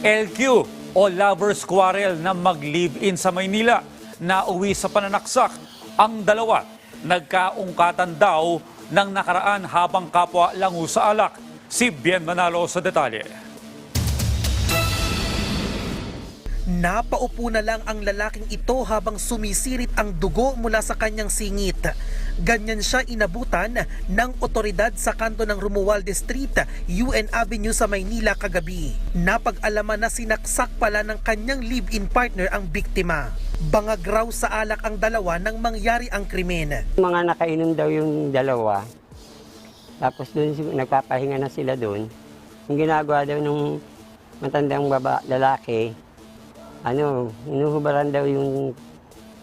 LQ o Lovers Quarrel na mag-live-in sa Maynila na uwi sa pananaksak. Ang dalawa, nagkaungkatan daw ng nakaraan habang kapwa lango sa alak. Si Bien Manalo sa detalye. Napaupo na lang ang lalaking ito habang sumisirit ang dugo mula sa kanyang singit. Ganyan siya inabutan ng otoridad sa kanto ng Romualdez Street, UN Avenue sa Maynila kagabi. Napag-alaman na sinaksak pala ng kanyang live-in partner ang biktima. Bangag raw sa alak ang dalawa nang mangyari ang krimen. Mga nakainom daw yung dalawa. Tapos doon nagpapahinga na sila doon. Yung ginagawa daw ng matandang baba, lalaki, ano, inuhubaran daw yung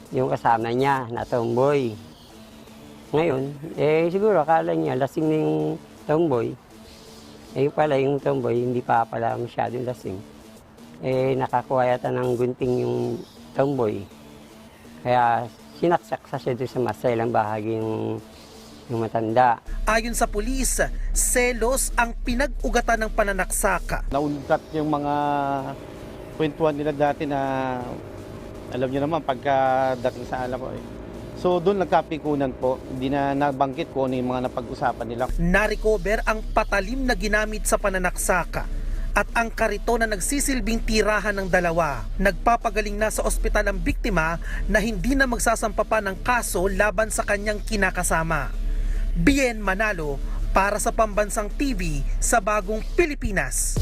yung kasama niya na tomboy. Ngayon, eh siguro akala niya lasing na yung tomboy. Eh pala yung tomboy hindi pa pala masyadong lasing. Eh nakakuha yata ng gunting yung tomboy. Kaya sinaksak sa siya doon sa masailang bahagi yung, yung matanda. Ayon sa pulis, selos ang pinag-ugatan ng pananaksak. naundat yung mga kwentuhan nila dati na alam niyo naman pagka dating sa alam ko eh. So doon nagkapikunan po, hindi na nabanggit ko ano yung mga napag-usapan nila. Narecover ang patalim na ginamit sa pananaksaka at ang karito na nagsisilbing tirahan ng dalawa. Nagpapagaling na sa ospital ang biktima na hindi na magsasampa pa ng kaso laban sa kanyang kinakasama. Bien Manalo para sa Pambansang TV sa Bagong Pilipinas.